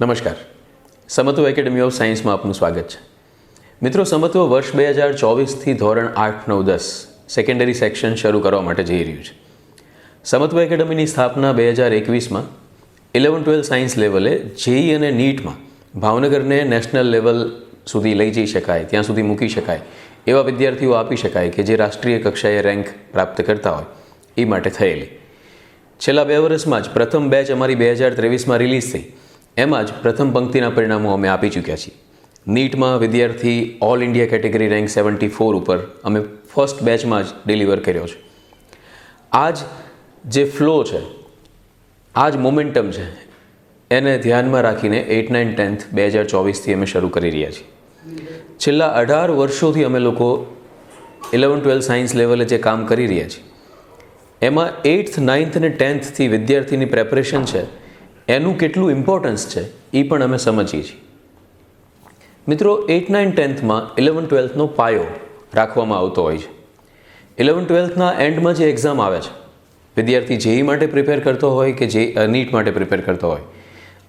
નમસ્કાર. સમત્વ academy of સાયન્સમાં આપનું સ્વાગત છે. મિત્રો સમત્વ વર્ષ બે હજાર ચોવીસથી ધોરણ આઠ નવ દસ સેકન્ડરી સેક્શન શરૂ કરવા માટે જઈ રહ્યું છે. સમત્વ એકેડમીની સ્થાપના બે હજાર એકવીસમાં ઇલેવન ટ્વેલ્વ સાયન્સ લેવલે જેઈ અને નીટમાં ભાવનગરને નેશનલ લેવલ સુધી લઈ જઈ શકાય, ત્યાં સુધી મૂકી શકાય એવા વિદ્યાર્થીઓ આપી શકાય કે જે રાષ્ટ્રીય કક્ષાએ રેન્ક પ્રાપ્ત કરતા હોય એ માટે થયેલી. છેલ્લા બે વર્ષમાં જ પ્રથમ બેચ અમારી બે હજાર ત્રેવીસમાં રિલીઝ થઈ. એમાં જ પ્રથમ પંક્તિના પરિણામો અમે આપી ચૂક્યા છીએ. નીટમાં વિદ્યાર્થી all India category rank seventy four ઉપર અમે ફર્સ્ટ બેચમાં જ ડિલિવર કર્યો છે. આ જ જે ફ્લો છે આ જ મોમેન્ટમ છે, એને ધ્યાનમાં રાખીને એટ નાઇન ટેન્થ બે હજાર ચોવીસથી અમે શરૂ કરી રહ્યા છીએ. છેલ્લા અઢાર વર્ષોથી અમે લોકો ઇલેવન ટ્વેલ્થ સાયન્સ લેવલે જે કામ કરી રહ્યા છીએ. એમાં એઇટ્થ નાઇન્થ અને ટેન્થથી વિદ્યાર્થીની પ્રેપરેશન છે એનું કેટલું ઇમ્પોર્ટન્સ છે, એ પણ અમે સમજીએ છીએ. મિત્રો એટ નાઇન ટેન્થમાં ઇલેવન ટ્વેલ્થનો પાયો રાખવામાં આવતો હોય છે. ઇલેવન ટ્વેલ્થના એન્ડમાં જે એક્ઝામ આવે છે, વિદ્યાર્થી જેઈ માટે પ્રિપેર કરતો હોય કે જે નીટ માટે પ્રિપેર કરતો હોય,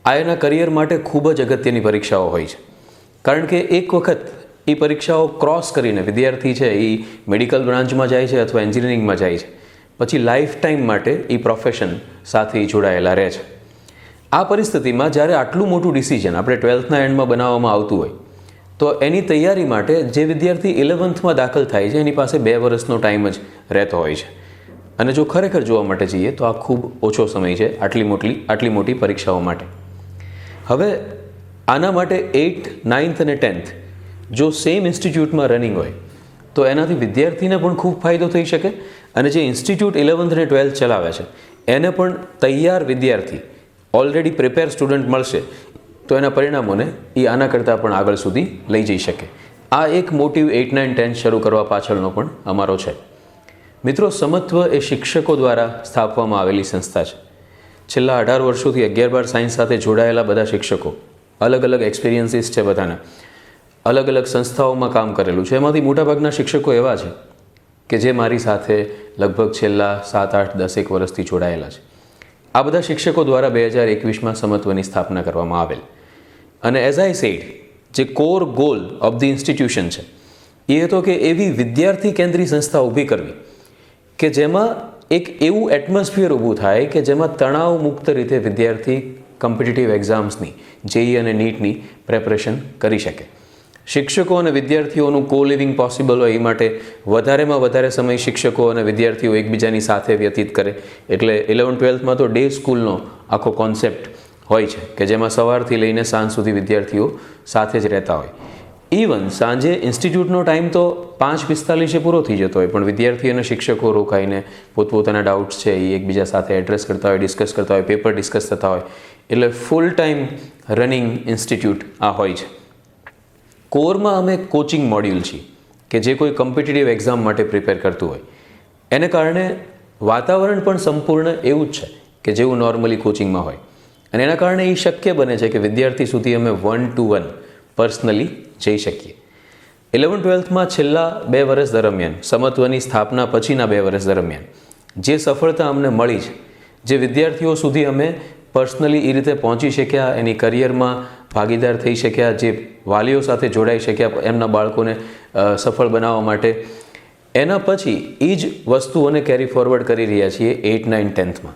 આ એના કરિયર માટે ખૂબ જ અગત્યની પરીક્ષાઓ હોય છે. કારણ કે એક વખત એ પરીક્ષાઓ ક્રોસ કરીને વિદ્યાર્થી છે એ મેડિકલ બ્રાન્ચમાં જાય છે અથવા એન્જિનિયરિંગમાં જાય છે, પછી લાઈફ ટાઈમ માટે એ પ્રોફેશન સાથે જોડાયેલા રહે છે. આ પરિસ્થિતિમાં જ્યારે આટલું મોટું ડિસિઝન આપણે ટ્વેલ્થના એન્ડમાં બનાવવામાં આવતું હોય, તો એની તૈયારી માટે જે વિદ્યાર્થી ઇલેવન્થમાં દાખલ થાય છે, એની પાસે બે વર્ષનો ટાઈમ જ રહેતો હોય છે. અને જો ખરેખર જોવા માટે જઈએ, તો આ ખૂબ ઓછો સમય છે, આટલી મોટી આટલી મોટી પરીક્ષાઓ માટે. હવે, આના માટે એઇટ નાઇન્થ અને ટેન્થ જો સેમ ઇન્સ્ટિટ્યૂટમાં રનિંગ હોય, તો એનાથી વિદ્યાર્થીને પણ ખૂબ ફાયદો થઈ શકે. અને જે ઇન્સ્ટિટ્યૂટ ઇલેવન્થ અને ટ્વેલ્થ ચલાવે છે, એને પણ તૈયાર વિદ્યાર્થી ઓલરેડી પ્રિપેર સ્ટુડન્ટ મળશે, તો એના પરિણામોને એ આના કરતાં પણ આગળ સુધી લઈ જઈ શકે. આ એક મોટિવ એઇટ નાઇન ટેન શરૂ કરવા પાછળનો પણ અમારો છે. મિત્રો, સમત્વ એ શિક્ષકો દ્વારા સ્થાપવામાં આવેલી સંસ્થા છે. છેલ્લા અઢાર વર્ષોથી અગિયાર બાર સાયન્સ સાથે જોડાયેલા બધા શિક્ષકો, અલગ અલગ એક્સપિરિયન્સીસ છે બધાના. અલગ અલગ સંસ્થાઓમાં કામ કરેલું છે. એમાંથી મોટાભાગના શિક્ષકો એવા છે કે જે મારી સાથે લગભગ છેલ્લા સાત, આઠ દસેક વર્ષથી જોડાયેલા છે. આ બધા શિક્ષકો દ્વારા બે હજાર એકવીસમાં સમત્વની સ્થાપના કરવામાં આવેલ. અને એઝ આઈ સેડ જે core goal of the institution છે, એ હતો કે એવી વિદ્યાર્થી કેન્દ્રી સંસ્થા ઊભી કરવી, કે જેમાં એક એવું એટમોસ્ફિયર ઊભું થાય કે જેમાં તણાવ મુક્ત રીતે વિદ્યાર્થી કોમ્પિટિટિવ એક્ઝામ્સની જેઈ અને નીટની પ્રેપરેશન કરી શકે. શિક્ષકો અને વિદ્યાર્થીઓનું કો લિવિંગ પોસિબલ હોય એ માટે વધારેમાં વધારે સમય શિક્ષકો અને વિદ્યાર્થીઓ એકબીજાની સાથે વ્યતીત કરે. એટલે ઇલેવન ટ્વેલ્થમાં તો ડે સ્કૂલનો આખો કોન્સેપ્ટ હોય છે કે જેમાં સવારથી લઈને સાંજ સુધી વિદ્યાર્થીઓ સાથે જ રહેતા હોય. ઇવન સાંજે ઇન્સ્ટિટ્યૂટનો ટાઈમ તો પાંચ પિસ્તાલીસે પૂરો થઈ જતો હોય, પણ વિદ્યાર્થી અને શિક્ષકો રોકાઈને પોતપોતાના ડાઉટ્સ છે એ એકબીજા સાથે એડ્રેસ કરતા હોય ડિસ્કસ કરતા હોય પેપર ડિસ્કસ થતા હોય. એટલે ફૂલ ટાઈમ રનિંગ ઇન્સ્ટિટ્યૂટ આ હોય છે. કોરમાં અમે કોચિંગ મોડ્યુલ છીએ કે જે કોઈ કોમ્પિટિટિવ એક્ઝામ માટે પ્રિપેર કરતું હોય. એને કારણે વાતાવરણ પણ સંપૂર્ણ એવું જ છે કે જેવું નોર્મલી કોચિંગમાં હોય. અને એના કારણે એ શક્ય બને છે કે વિદ્યાર્થી સુધી અમે વન ટુ વન પર્સનલી જઈ શકીએ. ઇલેવન ટ્વેલ્થમાં છેલ્લા બે વર્ષ દરમિયાન, સમત્વની સ્થાપના પછીના બે વર્ષ દરમિયાન, જે સફળતા અમને મળી છે, જે વિદ્યાર્થીઓ સુધી અમે પર્સનલી એ રીતે પહોંચી શક્યા એની કરિયરમાં ભાગીદાર થઈ શક્યા, જે વાલીઓ સાથે જોડાઈ શક્યા એમના બાળકોને સફળ બનાવવા માટે. એના પછી એ જ વસ્તુઓને કેરી ફોરવર્ડ કરી રહ્યા છીએ એઇટ નાઇન ટેન્થમાં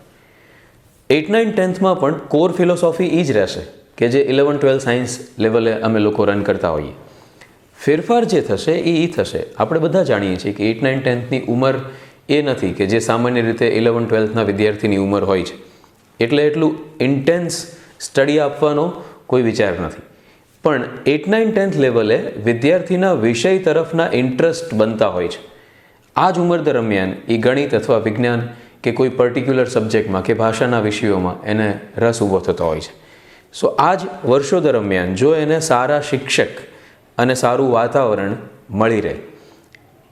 એઇટ નાઇન ટેન્થમાં પણ કોર ફિલોસોફી એ જ રહેશે કે જે ઇલેવન ટ્વેલ્થ સાયન્સ લેવલે અમે લોકો રન કરતા હોઈએ. ફેરફાર જે થશે એ એ થશે. આપણે બધા જાણીએ છીએ કે એઇટ નાઇન ટેન્થની ઉંમર એ નથી કે જે સામાન્ય રીતે ઇલેવન ટ્વેલ્થના વિદ્યાર્થીની ઉંમર હોય છે. એટલે એટલું ઇન્ટેન્સ સ્ટડી આપવાનો કોઈ વિચાર નથી. પણ એટ નાઇન ટેન્થ લેવલે વિદ્યાર્થીના વિષય તરફના ઇન્ટરેસ્ટ બનતા હોય છે. આ જ ઉંમર દરમિયાન એ ગણિત અથવા વિજ્ઞાન કે કોઈ પર્ટિક્યુલર સબ્જેક્ટમાં કે ભાષાના વિષયોમાં એને રસ ઊભો થતો હોય છે. સો આ જ વર્ષો દરમિયાન જો એને સારા શિક્ષક અને સારું વાતાવરણ મળી રહે,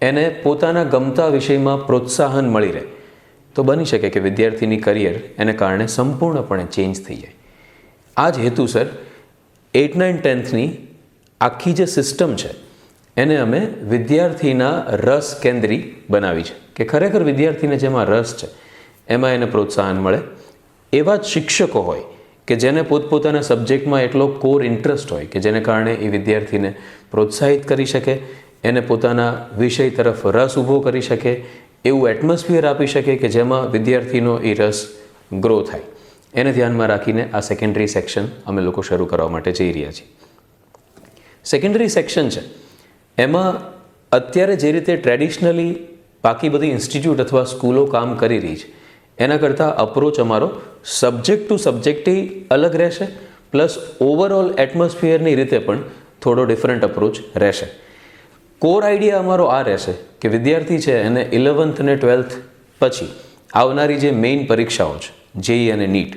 એને પોતાના ગમતા વિષયમાં પ્રોત્સાહન મળી રહે, તો બની શકે કે વિદ્યાર્થીની કરિયર એને કારણે સંપૂર્ણપણે ચેન્જ થઈ જાય. આ જ હેતુસર એટ નાઇન ટેન્થની આખી જે સિસ્ટમ છે, એને અમે વિદ્યાર્થીના રસ કેન્દ્રી બનાવી છે. કે ખરેખર વિદ્યાર્થીને જેમાં રસ છે, એમાં એને પ્રોત્સાહન મળે. એવા જ શિક્ષકો હોય કે જેને પોતપોતાના સબ્જેક્ટમાં એટલો કોર ઇન્ટરેસ્ટ હોય કે જેને કારણે એ વિદ્યાર્થીને પ્રોત્સાહિત કરી શકે, એને પોતાના વિષય તરફ રસ ઊભો કરી શકે, એવું એટમોસ્ફિયર આપી શકે કે જેમાં વિદ્યાર્થીનો એ રસ ગ્રો થાય. એને ધ્યાનમાં રાખીને આ સેકન્ડરી સેક્શન અમે લોકો શરૂ કરવા માટે જઈ રહ્યા છીએ. સેકન્ડરી સેક્શન છે. એમાં અત્યારે જે રીતે ટ્રેડિશનલી બાકી બધી ઇન્સ્ટિટ્યૂટ અથવા સ્કૂલો કામ કરી રહી છે, એના કરતાં અપ્રોચ અમારો સબ્જેક્ટ ટુ સબ્જેક્ટથી અલગ રહેશે પ્લસ ઓવરઓલ એટમોસ્ફિયરની રીતે પણ થોડો ડિફરન્ટ અપ્રોચ રહેશે. કોર આઈડિયા અમારો આ રહેશે કે વિદ્યાર્થી છે એને ઇલેવન્થ અને ટ્વેલ્થ પછી આવનારી જે મેઇન પરીક્ષાઓ છે જેઈ અને નીટ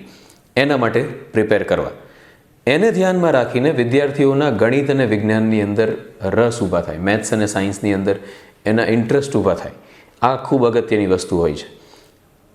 એના માટે પ્રિપેર કરવા. એને ધ્યાનમાં રાખીને વિદ્યાર્થીઓના ગણિત અને વિજ્ઞાનની અંદર રસ ઊભા થાય. મેથ્સ અને સાયન્સની અંદર એના ઇન્ટરેસ્ટ ઊભા થાય. આ ખૂબ અગત્યની વસ્તુ હોય છે.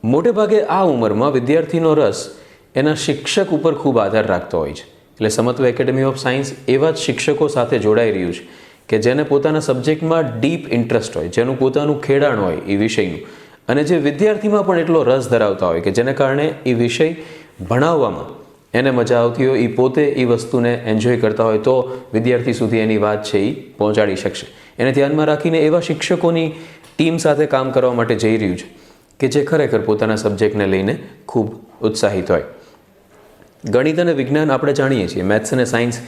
મોટે ભાગે આ ઉંમરમાં વિદ્યાર્થીનો રસ એના શિક્ષક ઉપર ખૂબ આધાર રાખતો હોય છે. એટલે સમત્વ એકેડેમી ઓફ સાયન્સ એવા જ શિક્ષકો સાથે જોડાઈ રહ્યું છે કે જેને પોતાના સબ્જેક્ટમાં ડીપ ઇન્ટરેસ્ટ હોય, જેનું પોતાનું ખેડાણ હોય એ વિષયનું. અને જે વિદ્યાર્થીમાં પણ એટલો રસ ધરાવતા હોય કે જેને કારણે એ વિષય ભણાવવામાં એને મજા આવતી હોય એ પોતે એ વસ્તુને એન્જોય કરતા હોય, તો વિદ્યાર્થી સુધી એની વાત છે એ પહોંચાડી શકશે. એને ધ્યાનમાં રાખીને એવા શિક્ષકોની ટીમ સાથે કામ કરવા માટે જઈ રહ્યું છે કે જે ખરેખર પોતાના સબ્જેક્ટને લઈને ખૂબ ઉત્સાહિત હોય. ગણિત અને વિજ્ઞાન આપણે જાણીએ છીએ. મેથ્સ અને સાયન્સ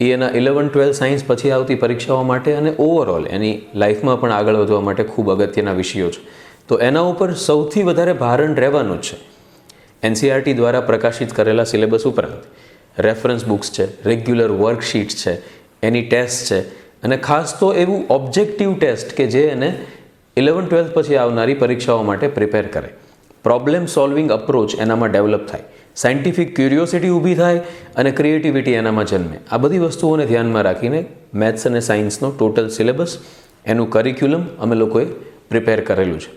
એ એના ઇલેવન ટ્વેલ્થ સાયન્સ પછી આવતી પરીક્ષાઓ માટે અને ઓવરઓલ એની લાઈફમાં પણ આગળ વધવા માટે ખૂબ અગત્યના વિષયો છે. તો એના ઉપર સૌથી વધારે ભારણ રહેવાનું જ છે. એનસીઆરટી દ્વારા પ્રકાશિત કરેલા સિલેબસ ઉપરાંત રેફરન્સ બુક્સ છે, રેગ્યુલર વર્કશીટ્સ છે, એની ટેસ્ટ છે અને ખાસ તો એવું ઓબ્જેક્ટિવ ટેસ્ટ કે જે એને ઇલેવન ટ્વેલ્થ પછી આવનારી પરીક્ષાઓ માટે પ્રિપેર કરે. પ્રોબ્લેમ સોલ્વિંગ અપ્રોચ એનામાં ડેવલપ થાય. સાયન્ટિફિક ક્યુરિયોસિટી ઊભી થાય અને ક્રિએટિવિટી એનામાં જન્મે. આ બધી વસ્તુઓને ધ્યાનમાં રાખીને મેથ્સ અને સાયન્સનો ટોટલ સિલેબસ, એનું કરિક્યુલમ અમે લોકોએ પ્રિપેર કરેલું છે.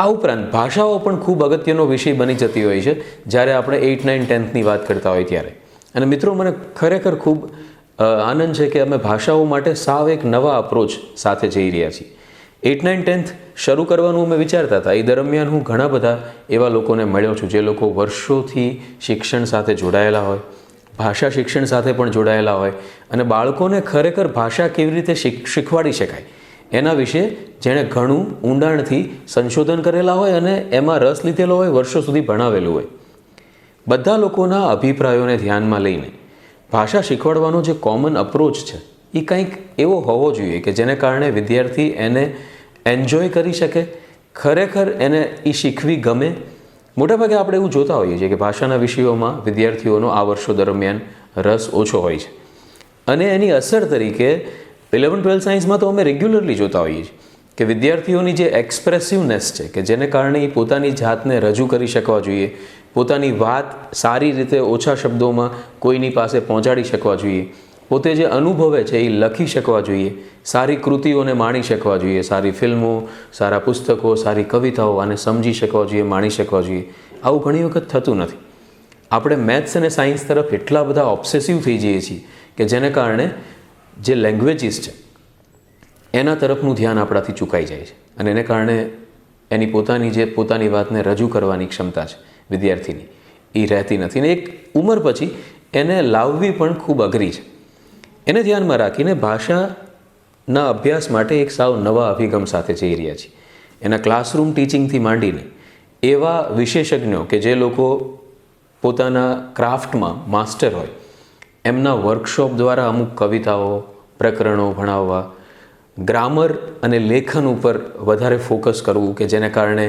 આ ઉપરાંત ભાષાઓ પણ ખૂબ અગત્યનો વિષય બની જતી હોય છે, જ્યારે આપણે એઇટ નાઇન ટેન્થની વાત કરતા હોય ત્યારે. અને મિત્રો, મને ખરેખર ખૂબ આનંદ છે કે અમે ભાષાઓ માટે સાવ એક નવા અપ્રોચ સાથે જઈ રહ્યા છીએ. એઇટ નાઇન ટેન્થ શરૂ કરવાનું અમે વિચારતા હતા. એ દરમિયાન હું ઘણા બધા એવા લોકોને મળ્યો છું, જે લોકો વર્ષોથી શિક્ષણ સાથે જોડાયેલા હોય, ભાષા શિક્ષણ સાથે પણ જોડાયેલા હોય, અને બાળકોને ખરેખર ભાષા કેવી રીતે શીખવાડી શકાય? એના વિશે જેણે ઘણું ઊંડાણથી સંશોધન કરેલા હોય અને એમાં રસ લીધેલો હોય, વર્ષો સુધી ભણાવેલું હોય. બધા લોકોના અભિપ્રાયોને ધ્યાનમાં લઈને ભાષા શીખવાડવાનો જે કોમન અપ્રોચ છે, એ કંઈક એવો હોવો જોઈએ કે જેને કારણે વિદ્યાર્થી એને એન્જોય કરી શકે, ખરેખર એને એ શીખવી ગમે. મોટાભાગે આપણે એવું જોતા હોઈએ છીએ કે ભાષાના વિષયોમાં વિદ્યાર્થીઓનો આ વર્ષો દરમિયાન રસ ઓછો હોય છે. અને એની અસર તરીકે ઇલેવન ટ્વેલ્થ સાયન્સમાં તો અમે રેગ્યુલરલી જોતા હોઈએ છીએ કે વિદ્યાર્થીઓની જે એક્સપ્રેસિવનેસ છે કે જેને કારણે એ પોતાની જાતને રજૂ કરી શકવા જોઈએ, પોતાની વાત સારી રીતે ઓછા શબ્દોમાં કોઈની પાસે પહોંચાડી શકવા જોઈએ, પોતે જે અનુભવે છે એ લખી શકવા જોઈએ, સારી કૃતિઓને માણી શકવા જોઈએ, સારી ફિલ્મો, સારા પુસ્તકો, સારી કવિતાઓ આને સમજી શકવા જોઈએ, માણી શકવા જોઈએ. આવું ઘણી વખત થતું નથી. આપણે મેથ્સ અને સાયન્સ તરફ એટલા બધા ઓબ્સેસિવ થઈ જઈએ છીએ કે જેને કારણે જે લેંગ્વેજીસ છે, એના તરફનું ધ્યાન આપણાથી ચૂકાઈ જાય છે. અને એને કારણે એની પોતાની જે પોતાની વાતને રજૂ કરવાની ક્ષમતા છે વિદ્યાર્થીની, એ રહેતી નથી. ને એક ઉંમર પછી એને લાવવી પણ ખૂબ અઘરી છે. એને ધ્યાનમાં રાખીને ભાષાના અભ્યાસ માટે એક સાવ નવા અભિગમ સાથે જઈ રહ્યા છીએ. એના ક્લાસરૂમ ટીચિંગથી માંડીને એવા વિશેષજ્ઞો કે જે લોકો પોતાના ક્રાફ્ટમાં માસ્ટર હોય એમના વર્કશોપ દ્વારા અમુક કવિતાઓ, પ્રકરણો ભણાવવા ગ્રામર અને લેખન ઉપર વધારે ફોકસ કરવું કે જેને કારણે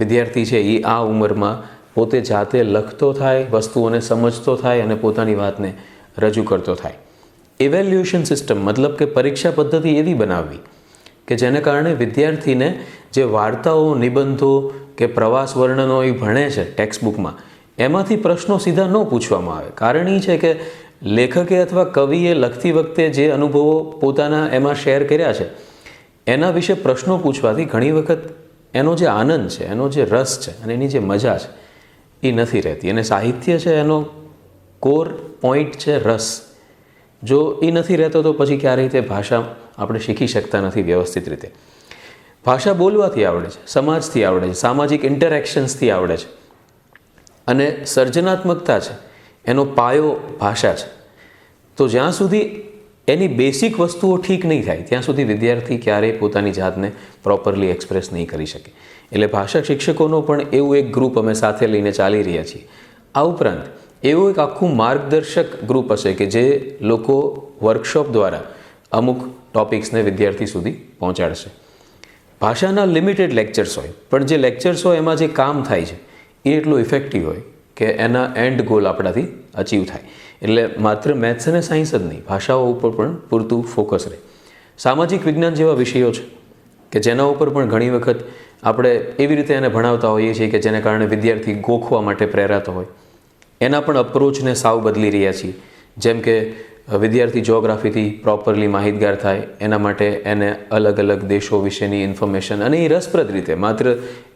વિદ્યાર્થી છે એ આ ઉંમરમાં પોતે જાતે લખતો થાય, વસ્તુઓને સમજતો થાય અને પોતાની વાતને રજૂ કરતો થાય. ઇવેલ્યુએશન સિસ્ટમ મતલબ કે પરીક્ષા પદ્ધતિ એવી બનાવવી કે જેને કારણે વિદ્યાર્થીને જે વાર્તાઓ, નિબંધો કે પ્રવાસ વર્ણનો એ ભણે છે ટેક્સ્ટબુકમાં એમાંથી પ્રશ્નો સીધા ન પૂછવામાં આવે. કારણ એ છે કે લેખકે અથવા કવિએ લખતી વખતે જે અનુભવો પોતાના એમાં શેર કર્યા છે, એના વિશે પ્રશ્નો પૂછવાથી ઘણી વખત એનો જે આનંદ છે, એનો જે રસ છે અને એની જે મજા છે, એ નથી રહેતી. અને સાહિત્ય છે એનો કોર પોઈન્ટ છે રસ. જો એ નથી રહેતો તો પછી ક્યારેય તે ભાષા આપણે શીખી શકતા નથી વ્યવસ્થિત રીતે. ભાષા બોલવાથી આવડે છે, સમાજથી આવડે છે, સામાજિક ઇન્ટરેક્શન્સથી આવડે છે. અને સર્જનાત્મકતા છે એનો પાયો ભાષા છે. તો જ્યાં સુધી એની બેસિક વસ્તુઓ ઠીક નહીં થાય, ત્યાં સુધી વિદ્યાર્થી ક્યારેય પોતાની જાતને પ્રોપરલી એક્સપ્રેસ નહીં કરી શકે. એટલે ભાષા શિક્ષકોનો પણ એવું એક ગ્રુપ અમે સાથે લઈને ચાલી રહ્યા છીએ. આ ઉપરાંત, એવું એક આખું માર્ગદર્શક ગ્રુપ હશે કે જે લોકો વર્કશોપ દ્વારા અમુક ટોપિક્સને વિદ્યાર્થી સુધી પહોંચાડશે. ભાષાના લિમિટેડ લેક્ચર્સ હોય, પણ જે લેક્ચર્સ હોય એમાં જે કામ થાય છે, એ એટલું ઇફેક્ટિવ હોય કે એના એન્ડ ગોલ આપણાથી અચીવ થાય. એટલે માત્ર મેથ્સ અને સાયન્સ જ નહીં, ભાષાઓ ઉપર પણ પૂરતું ફોકસ રહે. સામાજિક વિજ્ઞાન જેવા વિષયો છે કે જેના ઉપર પણ ઘણી વખત આપણે એવી રીતે એને ભણાવતા હોઈએ છીએ કે જેને કારણે વિદ્યાર્થી ગોખવા માટે પ્રેરાતો હોય. એના પણ અપ્રોચને સાવ બદલી રહ્યા છીએ. જેમ કે વિદ્યાર્થી જ્યોગ્રાફીથી પ્રોપરલી માહિતગાર થાય, એના માટે એને અલગ અલગ દેશો વિશેની ઇન્ફોર્મેશન અને એ રસપ્રદ રીતે, માત્ર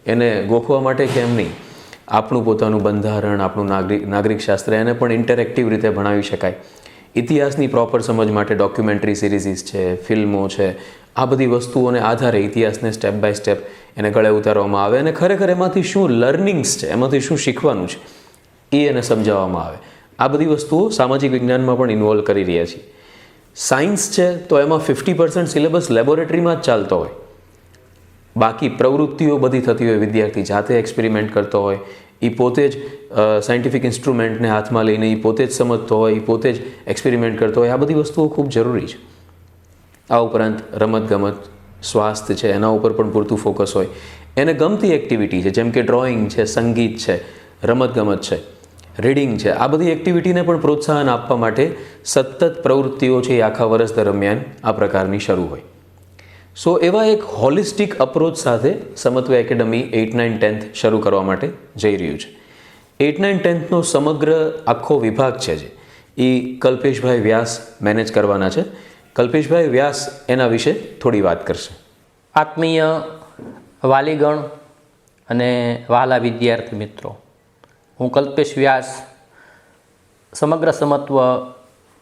એને ગોખવા માટે કેમ નહીં. આપણું પોતાનું બંધારણ, આપણું નાગરિક નાગરિક એને પણ ઇન્ટરેક્ટિવ રીતે ભણાવી શકાય. ઇતિહાસની પ્રોપર સમજ માટે ડોક્યુમેન્ટરી સિરીઝીસ છે, ફિલ્મો છે, આ બધી વસ્તુઓને આધારે ઇતિહાસને સ્ટેપ બાય સ્ટેપ એને ગળે ઉતારવામાં આવે અને ખરેખર એમાંથી શું લર્નિંગ્સ છે, એમાંથી શું શીખવાનું છે, એ એને સમજાવવામાં આવે. આ બધી વસ્તુઓ સામાજિક વિજ્ઞાનમાં પણ ઇન્વોલ્વ કરી રહ્યા છીએ. સાયન્સ છે તો એમાં ફિફ્ટી પર્સન્ટ સિલેબસ લેબોરેટરીમાં જ ચાલતો હોય. બાકી પ્રવૃત્તિઓ બધી થતી હોય, વિદ્યાર્થી જાતે એક્સપેરિમેન્ટ કરતો હોય એ પોતે જ સાયન્ટિફિક ઇન્સ્ટ્રુમેન્ટને હાથમાં લઈને એ પોતે જ સમજતો હોય એ પોતે જ એક્સપેરિમેન્ટ કરતો હોય. આ બધી વસ્તુઓ ખૂબ જરૂરી છે. આ ઉપરાંત રમતગમત, સ્વાસ્થ્ય છે, એના ઉપર પણ પૂરતું ફોકસ હોય. એને ગમતી એક્ટિવિટી છે, જેમ કે ડ્રોઈંગ છે, સંગીત છે, રમતગમત છે રીડિંગ છે, આ બધી એક્ટિવિટીને પણ પ્રોત્સાહન આપવા માટે સતત પ્રવૃત્તિઓ છે એ આખા વર્ષ દરમિયાન આ પ્રકારની શરૂ હોય. સો એવા એક હોલિસ્ટિક અપ્રોચ સાથે Samatva academy eight, nine, tenth શરૂ કરવા માટે જઈ રહ્યું છે. એઇટ, નાઇન, ટેન્થનો સમગ્ર આખો વિભાગ છે જે. એ કલ્પેશભાઈ વ્યાસ મેનેજ કરવાના છે. કલ્પેશભાઈ વ્યાસ એના વિશે થોડી વાત કરશે. આત્મીય વાલીગણ અને વહાલા વિદ્યાર્થી મિત્રો, હું કલ્પેશ વ્યાસ, સમગ્ર સમત્વ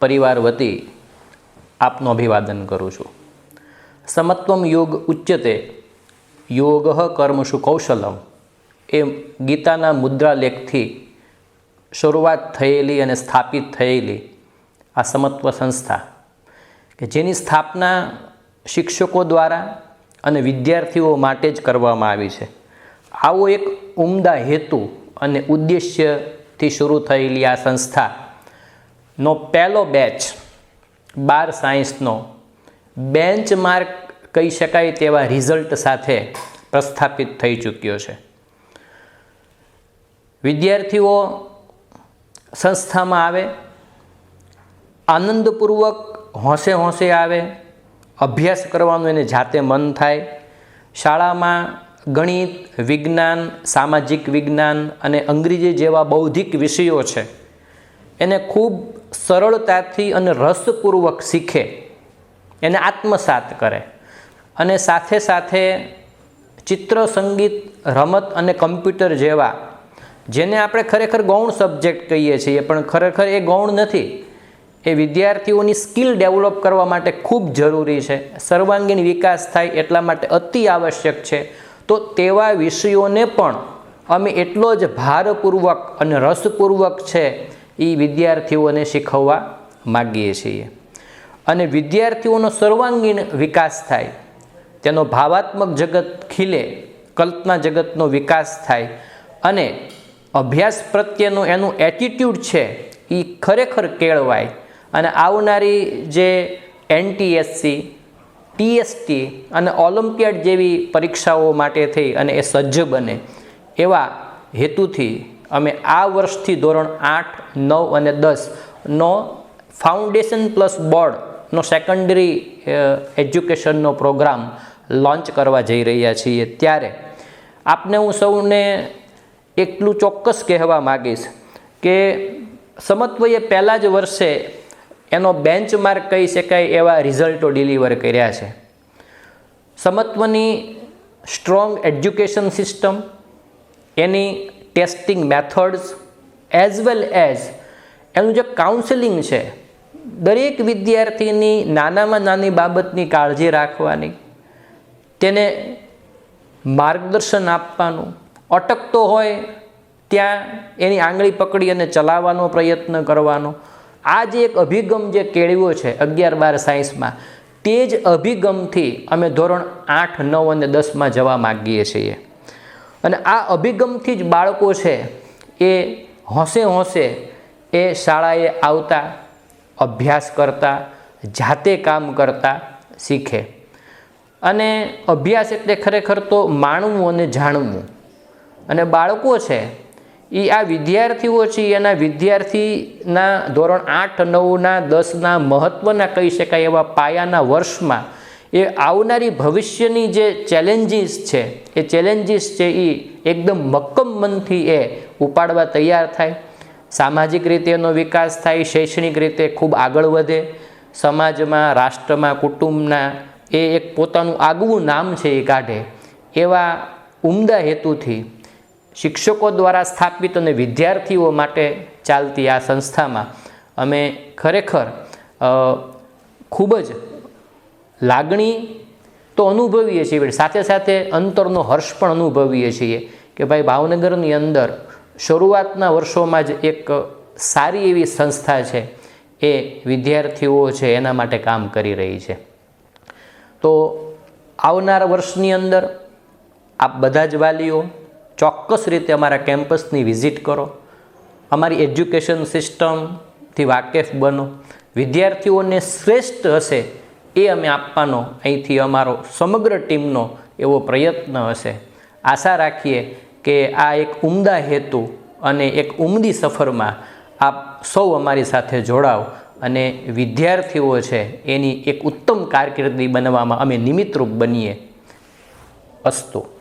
પરિવાર વતી આપનું અભિવાદન કરું છું. સમત્વમ યોગ ઉચ્યતે. યોગ કર્મસુ કૌશલમ. એ ગીતાના મુદ્રાલેખથી શરૂઆત થયેલી અને સ્થાપિત થયેલી આ સમત્વ સંસ્થા કે જેની સ્થાપના શિક્ષકો દ્વારા અને વિદ્યાર્થીઓ માટે જ કરવામાં આવી છે. આવો એક ઉમદા હેતુ અને ઉદ્દેશ્યથી શરૂ થયેલી આ સંસ્થાનો પહેલો બેચ બાર સાયન્સનો બેન્ચ માર્ક કહી શકાય તેવા રિઝલ્ટ સાથે પ્રસ્થાપિત થઈ ચૂક્યો છે. વિદ્યાર્થીઓ સંસ્થામાં આવે, આનંદપૂર્વક હોંશે હોંશે આવે, અભ્યાસ કરવાનું એને જાતે મન થાય. શાળામાં ગણિત, વિજ્ઞાન, સામાજિક વિજ્ઞાન અને અંગ્રેજી જેવા બૌદ્ધિક વિષયો છે. એને ખૂબ સરળતાથી અને રસપૂર્વક શીખે. એને આત્મસાત કરે. અને સાથે સાથે ચિત્ર, સંગીત, રમત અને કમ્પ્યુટર જેવા, જેને આપણે ખરેખર ગૌણ સબ્જેક્ટ કહીએ છીએ, પણ ખરેખર એ ગૌણ નથી. એ વિદ્યાર્થીઓની સ્કિલ ડેવલપ કરવા માટે ખૂબ જરૂરી છે. સર્વાંગીણ વિકાસ થાય એટલા માટે અતિ આવશ્યક છે. તો તેવા વિષયોને પણ અમે એટલો જ ભારપૂર્વક અને રસપૂર્વક છે એ વિદ્યાર્થીઓને શીખવવા માગીએ છીએ. અને વિદ્યાર્થીઓનો સર્વાંગીણ વિકાસ થાય. તેનો ભાવાત્મક જગત ખીલે, કલ્પના જગતનો વિકાસ થાય અને અભ્યાસ પ્રત્યેનું એનું એટીટ્યૂડ છે એ ખરેખર કેળવાય. અને આવનારી જે એનટીએસસી, ટીએસટી અને ઓલિમ્પિયાડ જેવી પરીક્ષાઓ માટે થઈ અને એ સજ્જ બને, એવા હેતુથી અમે આ વર્ષથી ધોરણ આઠ, નવ અને દસનો ફાઉન્ડેશન પ્લસ બોર્ડનો સેકન્ડરી એજ્યુકેશનનો પ્રોગ્રામ લોન્ચ કરવા જઈ રહ્યા છીએ ત્યારે આપને હું સૌને એટલું ચોક્કસ કહેવા માગીશ કે સમત્વએ પહેલાં જ વર્ષે એનો બેન્ચમાર્ક કહી શકાય એવા રિઝલ્ટો ડિલિવર કર્યા છે. સમત્વની સ્ટ્રોંગ એજ્યુકેશન સિસ્ટમ એની testing methods as well as એનું જે કાઉન્સેલિંગ છે દરેક વિદ્યાર્થીની નાનામાં નાની બાબતની કાળજી રાખવાની, તેને માર્ગદર્શન આપવાનું. અટકતો હોય ત્યાં એની આંગળી પકડી અને ચલાવવાનો પ્રયત્ન કરવાનો. આ જે એક અભિગમ જે કેળવ્યો છે અગિયાર બાર સાયન્સમાં, તે જ અભિગમથી અમે ધોરણ આઠ, નવ અને દસમાં જવા માગીએ છીએ. અને આ અભિગમથી જ બાળકો છે એ હોંશે હોંશે એ શાળાએ આવતા અભ્યાસ કરતા, જાતે કામ કરતા શીખે. અને અભ્યાસ એટલે ખરેખર તો માણવું અને જાણવું. અને બાળકો છે એ આ વિદ્યાર્થીઓ છે એના વિદ્યાર્થીના ધોરણ આઠ, નવના, દસના મહત્ત્વના કહી શકાય એવા પાયાના વર્ષમાં એ આવનારી ભવિષ્યની જે ચેલેન્જીસ છે, એ ચેલેન્જીસ છે એ એકદમ મક્કમ મનથી એ ઉપાડવા તૈયાર થાય. સામાજિક રીતે એનો વિકાસ થાય, શૈક્ષણિક રીતે ખૂબ આગળ વધે. સમાજમાં, રાષ્ટ્રમાં, કુટુંબના એ એક પોતાનું આગવું નામ છે એ કાઢે. એવા ઉમદા હેતુથી શિક્ષકો દ્વારા સ્થાપિત અને વિદ્યાર્થીઓ માટે ચાલતી આ સંસ્થામાં અમે ખરેખર ખૂબ જ લાગણી તો અનુભવીએ છીએ સાથે સાથે અંતરનો હર્ષ પણ અનુભવીએ છીએ કે ભાઈ ભાવનગરની અંદર શરૂઆતના વર્ષોમાં જ એક સારી એવી સંસ્થા છે એ વિદ્યાર્થીઓ છે એના માટે કામ કરી રહી છે. તો આવનાર વર્ષની અંદર આપ બધા જ વાલીઓ ચોક્કસ રીતે અમારા કેમ્પસની વિઝિટ કરો. અમારી એજ્યુકેશન સિસ્ટમથી વાકેફ બનો. વિદ્યાર્થીઓને શ્રેષ્ઠ હશે એ અમે આપવાનો અહીંથી અમારો સમગ્ર ટીમનો એવો પ્રયત્ન હશે. આશા રાખીએ કે આ એક ઉમદા હેતુ અને એક ઉમદી સફરમાં આપ સૌ અમારી સાથે જોડાવ અને વિદ્યાર્થીઓ છે એની એક ઉત્તમ કારકિર્દી બનવામાં અમે નિમિત્તરૂપ બનીએ. અસ્તુ.